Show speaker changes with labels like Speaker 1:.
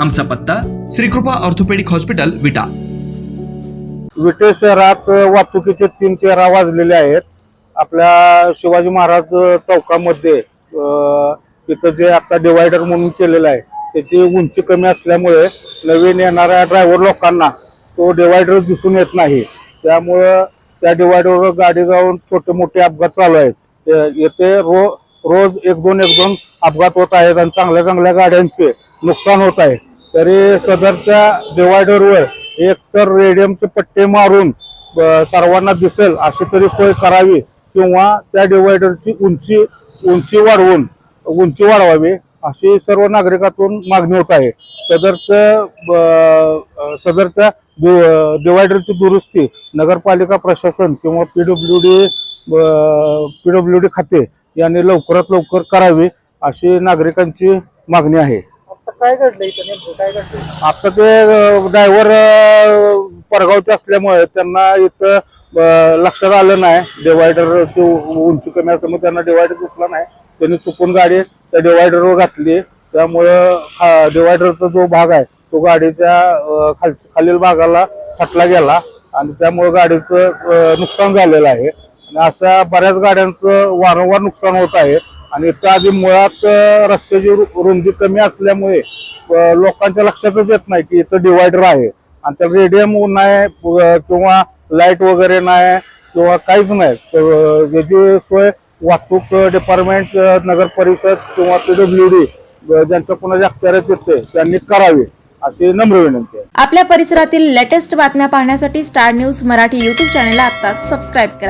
Speaker 1: आमचा पत्ता Shrikripa orthopaedic hospital विटा.
Speaker 2: विटे शहरात वाहतुकीचे तीन तेरा वाजलेले आहेत. आपल्या शिवाजी महाराज चौकामध्ये तिथं जे आता डिवायडर म्हणून केलेलं आहे त्याची उंची कमी असल्यामुळे नवीन येणाऱ्या ड्रायव्हर लोकांना तो डिवायडर दिसून येत नाही. त्यामुळं त्या डिवायडरवर गाडी जाऊन छोटे मोठे अपघात चालू आहेत. येथे रो रोज एक दोन एक दोन अपघात होत आहेत आणि चांगल्या चांगल्या गाड्यांचे नुकसान होत आहे. तरी सदरच्या डिवायडरवर एक तर रेडियमचे पट्टे मारून सर्वांना दिसेल अशी तरी सोय करावी किंवा त्या डिवायडरची उंची उंची वाढवून उंची वाढवावी अशी सर्व नागरिकातून मागणी होत आहे. सदरचं सदरच्या दु- डिवायडरची दुरुस्ती नगरपालिका प्रशासन किंवा P W D P W D खाते यांनी लवकरात लवकर करावी अशी नागरिकांची मागणी आहे.
Speaker 3: काय घडलं इथं नेमकं? काय घडलं?
Speaker 2: आता ते ड्रायव्हर परगावचे असल्यामुळे त्यांना इथं लक्षात आलं नाही. डिवायडर उंची कमी असल्यामुळे त्यांना डिवायडर दिसला नाही. त्यांनी चुकून गाडी त्या डिवायडरवर घातली. त्यामुळं डिवायडरचा जो भाग आहे तो गाडीच्या खाल खालील भागाला फटला गेला. आणि त्यामुळे गाडीचं नुकसान झालेलं आहे. आणि अशा बऱ्याच गाड्यांचं वारंवार नुकसान होत आहे. आणि त्या आधी मुळात रस्त्याची रु- रुंदी कमी असल्यामुळे लोकांच्या लक्षातच येत नाही की इथं डिवायडर आहे. आणि त्या रेडियम नाही किंवा लाइट वगैरे नाही किंवा काहीच नाही. तर, याची सोय वाहतूक डिपार्टमेंट नगर परिषद किंवा पीडब्ल्यू डी ज्यांच्या कोणाच्या अखत्यारीत येते त्यांनी करावी अशी नम्र विनंती आहे.
Speaker 4: आपल्या परिसरातील लेटेस्ट बातम्या पाहण्यासाठी स्टार न्यूज मराठी यूट्यूब चॅनलला आता सबस्क्राईब करा.